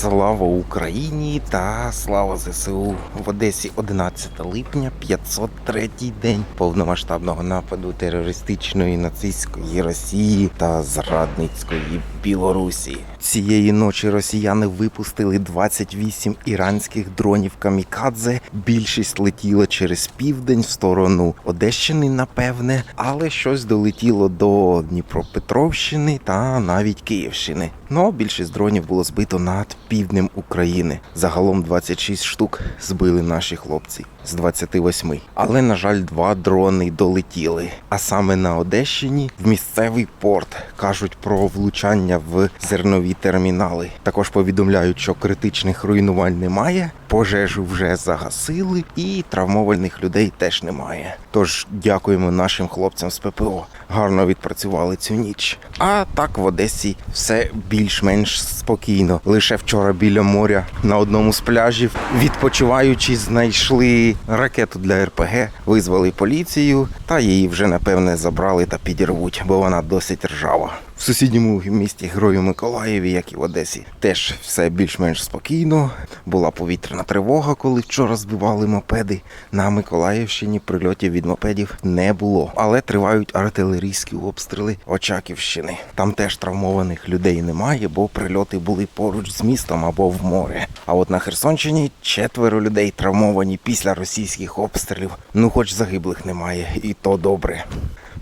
Слава Україні та слава ЗСУ в Одесі 11 липня, 503 день повномасштабного нападу терористичної нацистської Росії та зрадницької Білорусі. Цієї ночі росіяни випустили 28 іранських дронів камікадзе. Більшість летіло через південь в сторону Одещини, напевне, але щось долетіло до Дніпропетровщини та навіть Київщини. Ну, більшість дронів було збито над півднем України. Загалом 26 штук збили наші хлопці з 28. Але, на жаль, два дрони долетіли. А саме на Одещині в місцевий порт кажуть про влучання в зернові термінали. Також повідомляють, що критичних руйнувань немає, пожежу вже загасили, і травмованих людей теж немає. Тож дякуємо нашим хлопцям з ППО. Гарно відпрацювали цю ніч. А так в Одесі все більш-менш спокійно. Лише вчора біля моря на одному з пляжів відпочиваючи знайшли ракету для РПГ, визвали поліцію, та її вже напевне забрали та підірвуть, бо вона досить ржава. В сусідньому місті Герою Миколаєві, як і в Одесі, теж все більш-менш спокійно. Була повітряна тривога, коли вчора збивали мопеди. На Миколаївщині прильотів від мопедів не було, але тривають артилерійські обстріли Очаківщини. Там теж травмованих людей немає, бо прильоти були поруч з містом або в море. А от на Херсонщині четверо людей травмовані після російських обстрілів. Ну, хоч загиблих немає, і то добре.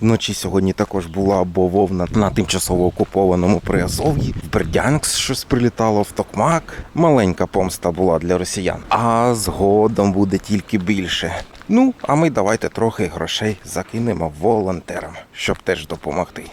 Вночі сьогодні також була бововна на тимчасово окупованому Приазов'ї. В Бердянськ щось прилітало в Токмак. Маленька помста була для росіян. А згодом буде тільки більше. Ну, а ми давайте трохи грошей закинемо волонтерам, щоб теж допомогти.